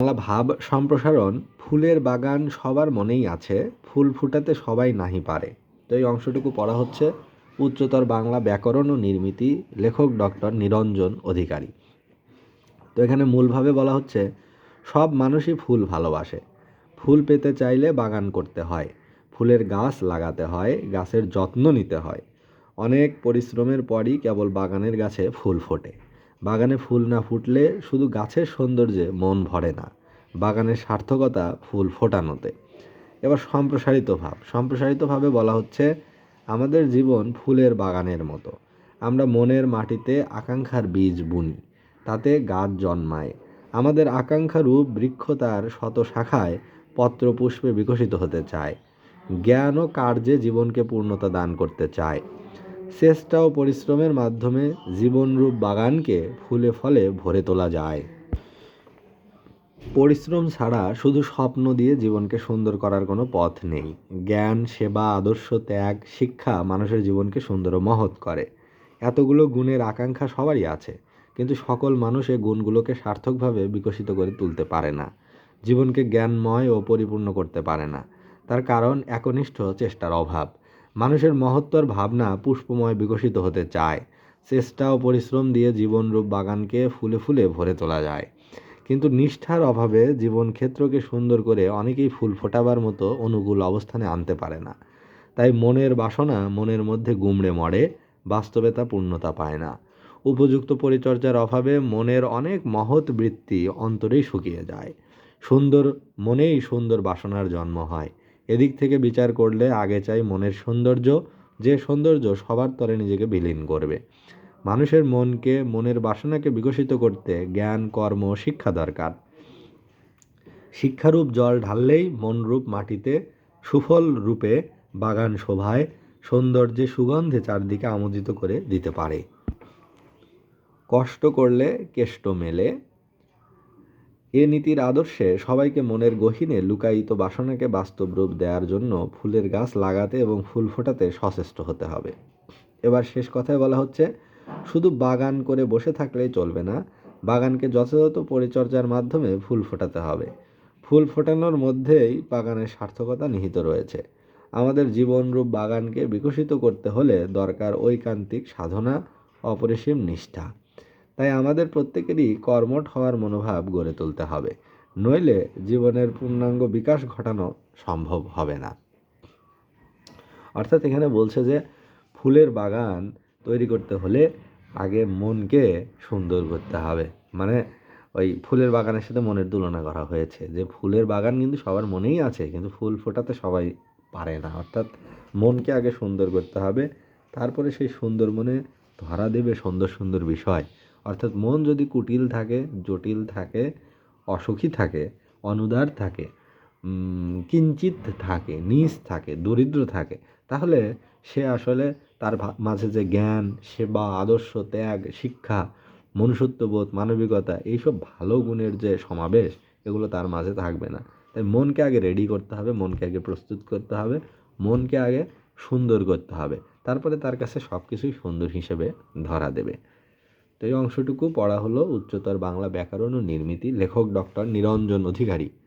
বাংলা ভাব সম্প্রসারণ ফুলের বাগান সবার মনেই আছে, ফুল ফুটাতে সবাই নাহি পারে। তো এই অংশটুকু পড়া হচ্ছে উচ্চতর বাংলা ব্যাকরণ ও নির্মিতি লেখক ডক্টর নিরঞ্জন অধিকারী। তো এখানে মূলভাবে বলা হচ্ছে, সব মানুষই ফুল ভালোবাসে। ফুল পেতে চাইলে বাগান করতে হয়, ফুলের গাছ লাগাতে হয়, গাছের যত্ন নিতে হয়। অনেক পরিশ্রমের পরই কেবল বাগানের গাছে ফুল ফোটে। বাগানে ফুল না ফুটলে শুধু গাছের সৌন্দর্যে মন ভরে না, বাগানের সার্থকতা ফুল ফোটানোতে। এবার সম্প্রসারিত ভাব। সম্প্রসারিতভাবে বলা হচ্ছে, আমাদের জীবন ফুলের বাগানের মতো। আমরা মনের মাটিতে আকাঙ্ক্ষার বীজ বুনি, তাতে গাছ জন্মায়। আমাদের আকাঙ্ক্ষারূপ বৃক্ষ তার শত শাখায় পত্র পুষ্পে বিকশিত হতে চায়। জ্ঞান ও কার্যে জীবনকে পূর্ণতা দান করতে চায়। চেষ্টা ও পরিশ্রমের মাধ্যমে জীবনরূপ বাগানকে ফুলে ফলে ভরে তোলা যায়। পরিশ্রম ছাড়া শুধু স্বপ্ন দিয়ে জীবনকে সুন্দর করার কোনো পথ নেই। জ্ঞান, সেবা, আদর্শ, ত্যাগ, শিক্ষা মানুষের জীবনকে সুন্দর ও মহৎ করে। এতগুলো গুণের আকাঙ্ক্ষা সবারই আছে, কিন্তু সকল মানুষ এই গুণগুলোকে সার্থকভাবে বিকশিত করে তুলতে পারে না। জীবনকে জ্ঞানময় ও পরিপূর্ণ করতে পারে না। তার কারণ একনিষ্ঠ চেষ্টার অভাব। মানুষের মহত্তর ভাবনা পুষ্পময় বিকশিত হতে চায়। চেষ্টা ও পরিশ্রম দিয়ে জীবনরূপ বাগানকে ফুলে ফুলে ভরে তোলা যায়। কিন্তু নিষ্ঠার অভাবে জীবন ক্ষেত্রকে সুন্দর করে অনেকেই ফুল ফোটাবার মতো অনুকূল অবস্থানে আনতে পারে না। তাই মনের বাসনা মনের মধ্যে গুমড়ে মরে, বাস্তবে তা পূর্ণতা পায় না। উপযুক্ত পরিচর্যার অভাবে মনের অনেক মহৎ বৃত্তি অন্তরেই শুকিয়ে যায়। সুন্দর মনেই সুন্দর বাসনার জন্ম হয়। এদিক থেকে বিচার করলে আগে চাই মনের সৌন্দর্য, যে সৌন্দর্য সবার তরে নিজেকে বিলীন করবে। মানুষের মনকে, মনের বাসনাকে বিকশিত করতে জ্ঞান, কর্ম, শিক্ষা দরকার। শিক্ষারূপ জল ঢাললেই মনরূপ মাটিতে, সুফল রূপে বাগান শোভায় সৌন্দর্যে সুগন্ধে চারদিকে আমোদিত করে দিতে পারে। কষ্ট করলে কেষ্ট মেলে এ নীতির আদর্শে সবাইকে মনের গহীনে লুকায়িত বাসনাকে বাস্তব রূপ দেওয়ার জন্য ফুলের গাছ লাগাতে এবং ফুল ফোটাতে সচেষ্ট হতে হবে। এবার শেষ কথায় বলা হচ্ছে, শুধু বাগান করে বসে থাকলেই চলবে না, বাগানকে যথাযথ পরিচর্যার মাধ্যমে ফুল ফোটাতে হবে। ফুল ফোটানোর মধ্যেই বাগানের সার্থকতা নিহিত রয়েছে। আমাদের জীবনরূপ বাগানকে বিকশিত করতে হলে দরকার ঐকান্তিক সাধনা, অপরিসীম নিষ্ঠা। তাই আমাদের প্রত্যেকেরই কর্মঠ হওয়ার মনোভাব গড়ে তুলতে হবে। নইলে জীবনের পূর্ণাঙ্গ বিকাশ ঘটানো সম্ভব হবে না। অর্থাৎ এখানে বলছে যে, ফুলের বাগান তৈরি করতে হলে আগে মনকে সুন্দর করতে হবে। মানে ওই ফুলের বাগানের সাথে মনের তুলনা করা হয়েছে যে, ফুলের বাগান কিন্তু সবার মনেই আছে, কিন্তু ফুল ফোটাতে সবাই পারে না। অর্থাৎ মনকে আগে সুন্দর করতে হবে, তারপরে সেই সুন্দর মনে ধরা দেবে সুন্দর সুন্দর বিষয়। অর্থাৎ মন যদি কুটিল থাকে, জটিল থাকে, অসুখী থাকে, অনুদার থাকে কিঞ্চিত থাকে, নিজ থাকে, দরিদ্র থাকে, তাহলে সে আসলে তার মাঝে যে জ্ঞান, সেবা, আদর্শ, ত্যাগ, শিক্ষা, মনুষ্যত্ববোধ, মানবিকতা, এইসব ভালো গুণের যে সমাবেশ, এগুলো তার মাঝে থাকবে না। তাই মনকে আগে রেডি করতে হবে, মনকে আগে প্রস্তুত করতে হবে, মনকে আগে সুন্দর করতে হবে। তারপরে তার কাছে সব কিছুই সুন্দর হিসেবে ধরা দেবে। তো এই অংশটুকু পড়া হলো উচ্চতর বাংলা ব্যাকরণ ও নির্মিতি লেখক ডক্টর নিরঞ্জন অধিকারী।